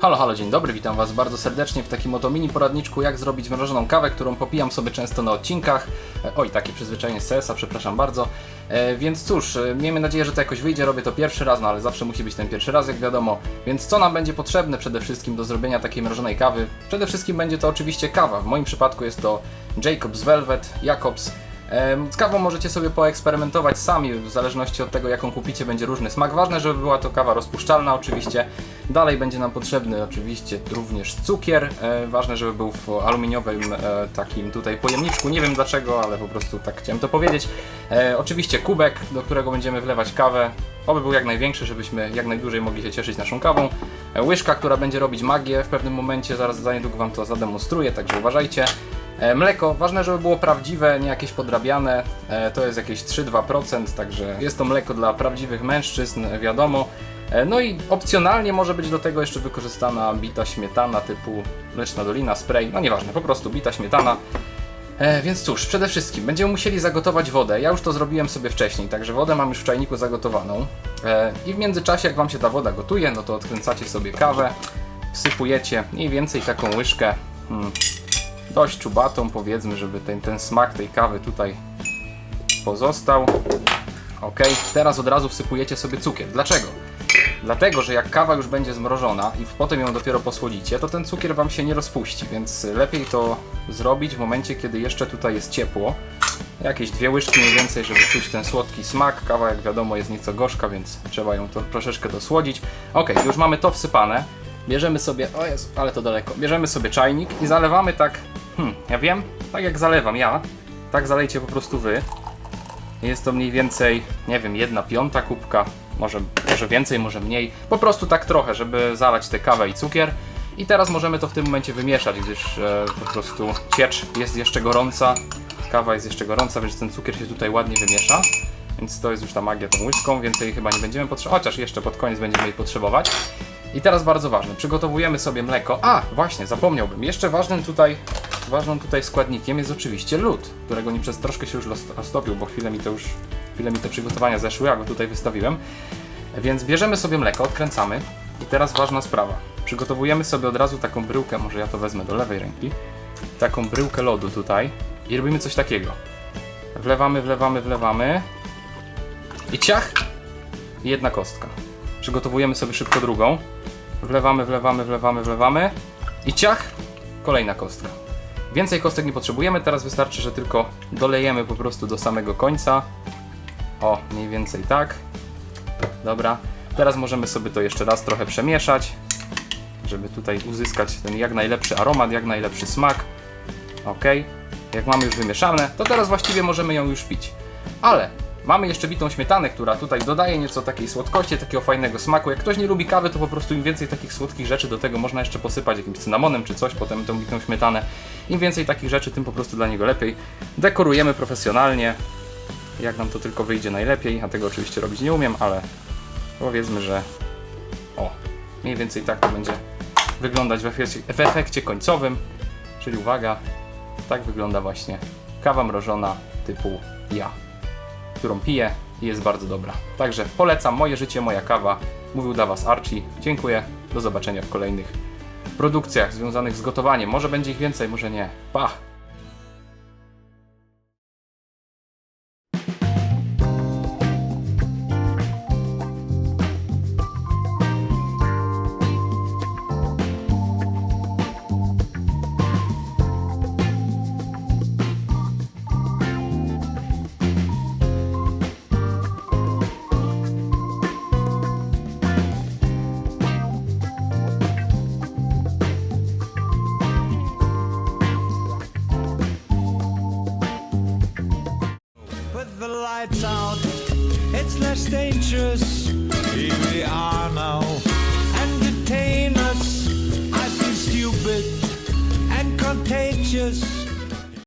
Halo, halo, dzień dobry, witam Was bardzo serdecznie w takim oto mini poradniczku, jak zrobić mrożoną kawę, którą popijam sobie często na odcinkach. E, Oj, takie przyzwyczajenie z CS-a, przepraszam bardzo. E, więc cóż, e, miejmy nadzieję, że to jakoś wyjdzie, robię to pierwszy raz, no ale zawsze musi być ten pierwszy raz, jak wiadomo. Więc co nam będzie potrzebne przede wszystkim do zrobienia takiej mrożonej kawy? Przede wszystkim będzie to oczywiście kawa. W moim przypadku jest to Jacobs Velvet, Jacobs. Z kawą możecie sobie poeksperymentować sami, w zależności od tego, jaką kupicie, będzie różny smak. Ważne, żeby była to kawa rozpuszczalna, oczywiście. Dalej będzie nam potrzebny oczywiście również cukier. Ważne, żeby był w aluminiowym e, takim tutaj pojemniczku. Nie wiem dlaczego, ale po prostu tak chciałem to powiedzieć. E, oczywiście kubek, do którego będziemy wlewać kawę. Oby był jak największy, żebyśmy jak najdłużej mogli się cieszyć naszą kawą. E, łyżka, która będzie robić magię w pewnym momencie, zaraz za niedługo Wam to zademonstruję, także uważajcie. E, Mleko, ważne, żeby było prawdziwe, nie jakieś podrabiane. E, To jest jakieś 3-2%, także jest to mleko dla prawdziwych mężczyzn, wiadomo. E, No i opcjonalnie może być do tego jeszcze wykorzystana bita śmietana typu Mleczna Dolina, spray, no nieważne, po prostu bita śmietana. E, więc cóż, przede wszystkim będziemy musieli zagotować wodę. Ja już to zrobiłem sobie wcześniej, także wodę mam już w czajniku zagotowaną. E, I w międzyczasie, jak Wam się ta woda gotuje, no to odkręcacie sobie kawę, wsypujecie mniej więcej taką łyżkę. Hmm, dość czubatą, powiedzmy, żeby ten, ten smak tej kawy tutaj pozostał. Ok, teraz od razu wsypujecie sobie cukier. Dlaczego? Dlatego, że jak kawa już będzie zmrożona i potem ją dopiero posłodzicie, to ten cukier Wam się nie rozpuści, więc lepiej to zrobić w momencie, kiedy jeszcze tutaj jest ciepło. Jakieś dwie łyżki mniej więcej, żeby czuć ten słodki smak. Kawa, jak wiadomo, jest nieco gorzka, więc trzeba ją to troszeczkę dosłodzić. Ok, już mamy to wsypane. Bierzemy sobie, o Jezu, ale to daleko. Bierzemy sobie czajnik i zalewamy tak, hmm, ja wiem, tak jak zalewam ja, tak zalejcie po prostu wy. Jest to mniej więcej, nie wiem, jedna piąta kubka, może, może więcej, może mniej. Po prostu tak trochę, żeby zalać tę kawę i cukier. I teraz możemy to w tym momencie wymieszać, gdyż e, po prostu ciecz jest jeszcze gorąca, kawa jest jeszcze gorąca, więc ten cukier się tutaj ładnie wymiesza. Więc to jest już ta magia tą łyżką, więcej chyba nie będziemy potrzebować, chociaż jeszcze pod koniec będziemy jej potrzebować. I teraz bardzo ważne, przygotowujemy sobie mleko. A, właśnie, zapomniałbym. Jeszcze ważnym tutaj, ważnym tutaj składnikiem jest oczywiście lód, którego nie przez troszkę się już roztopił, bo chwilę mi to już, chwilę mi te przygotowania zeszły, ja go tutaj wystawiłem. Więc bierzemy sobie mleko, odkręcamy i teraz ważna sprawa. Przygotowujemy sobie od razu taką bryłkę, może ja to wezmę do lewej ręki, taką bryłkę lodu tutaj i robimy coś takiego. Wlewamy, wlewamy, wlewamy i ciach! Jedna kostka. Przygotowujemy sobie szybko drugą. Wlewamy, wlewamy, wlewamy, wlewamy i ciach! Kolejna kostka. Więcej kostek nie potrzebujemy, teraz wystarczy, że tylko dolejemy po prostu do samego końca. O, mniej więcej tak. Dobra. Teraz możemy sobie to jeszcze raz trochę przemieszać, żeby tutaj uzyskać ten jak najlepszy aromat, jak najlepszy smak. Ok. Jak mamy już wymieszane, to teraz właściwie możemy ją już pić. Ale mamy jeszcze bitą śmietanę, która tutaj dodaje nieco takiej słodkości, takiego fajnego smaku. Jak ktoś nie lubi kawy, to po prostu im więcej takich słodkich rzeczy do tego można jeszcze posypać jakimś cynamonem czy coś, potem tą bitą śmietanę. Im więcej takich rzeczy, tym po prostu dla niego lepiej. Dekorujemy profesjonalnie, jak nam to tylko wyjdzie najlepiej, a tego oczywiście robić nie umiem, ale powiedzmy, że o, mniej więcej tak to będzie wyglądać w efekcie, w efekcie końcowym. Czyli uwaga, tak wygląda właśnie kawa mrożona typu ja, którą piję i jest bardzo dobra. Także polecam moje życie, moja kawa. Mówił dla Was Archie. Dziękuję. Do zobaczenia w kolejnych produkcjach związanych z gotowaniem. Może będzie ich więcej, może nie. Pa! Lights out, it's less dangerous.